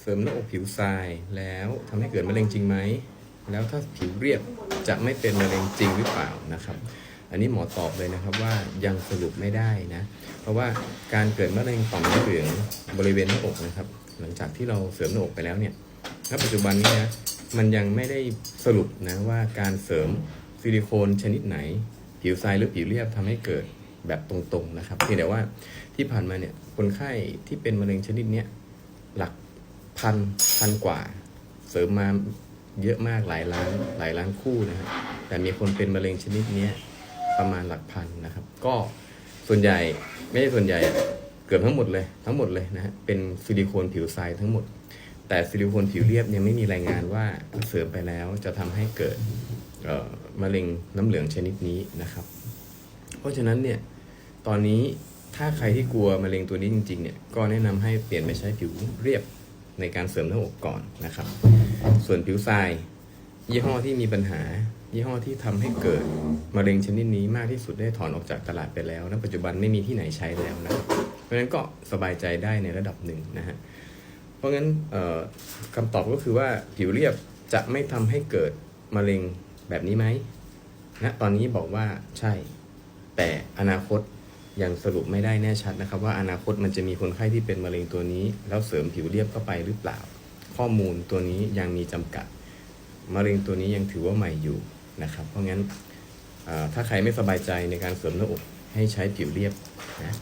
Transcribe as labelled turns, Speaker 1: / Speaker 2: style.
Speaker 1: เสริมหน้าอกผิวทรายแล้วทำให้เกิดมะเร็งจริงไหม แล้วถ้าผิวเรียบจะไม่เป็นมะเร็งจริงหรือเปล่านะครับ อันนี้หมอตอบเลยนะครับว่ายังสรุปไม่ได้นะ เพราะว่าการเกิดมะเร็งต่อมน้ำเหลืองบริเวณหน้าอกนะครับ หลังจากที่เราเสริมหน้าอกไปแล้วเนี่ยณปัจจุบันนี้นะมันยังไม่ได้สรุปนะว่าการเสริมซิลิโคนชนิดไหน ผิวทรายหรือผิวเรียบทำให้เกิดแบบตรงๆนะครับเพียงแต่ว่าที่ผ่านมาเนี่ยคนไข้ที่เป็นมะเร็งชนิดเนี้ยหลัก พันพันกว่า เสริมมาเยอะมากหลายล้านหลายล้านคู่นะฮะแต่มีคนเป็นมะเร็งชนิดนี้ประมาณหลักพันนะครับ ก็ส่วนใหญ่ไม่ใช่ส่วนใหญ่เกือบทั้งหมดเลยทั้งหมดเลยนะฮะเป็นซิลิโคนผิวทรายทั้งหมด แต่ซิลิโคนผิวเรียบยังไม่มีรายงานว่าเสริมไปแล้วจะทำให้เกิดมะเร็งน้ำเหลืองชนิดนี้นะครับ เพราะฉะนั้นเนี่ยตอนนี้ถ้าใครที่กลัวมะเร็งตัวนี้จริงๆเนี่ยก็แนะนำให้เปลี่ยนไปใช้ผิวเรียบ ในการเสริมหน้าอกก่อนนะครับ ส่วนผิวทราย ยี่ห้อที่มีปัญหา ยี่ห้อที่ทำให้เกิดมะเร็งชนิดนี้มากที่สุดได้ถอนออกจากตลาดไปแล้วณปัจจุบันไม่มีที่ไหนใช้แล้วนะครับเพราะฉะนั้นก็สบายใจได้ในระดับหนึ่งนะฮะเพราะงั้นเอ่อคำตอบก็คือว่าผิวเรียบจะไม่ทำให้เกิดมะเร็งแบบนี้ไหมณตอนนี้บอกว่าใช่ แต่อนาคต ยังสรุปไม่ได้แน่ชัดนะครับว่าอนาคตมันจะมีคนไข้ที่เป็นมะเร็งตัวนี้ แล้วเสริมผิวเรียบเข้าไปหรือเปล่า ข้อมูลตัวนี้ยังมีจำกัด มะเร็งตัวนี้ยังถือว่าใหม่อยู่นะครับ เพราะงั้นถ้าใครไม่สบายใจในการเสริมหน้าอกให้ใช้ผิวเรียบนะ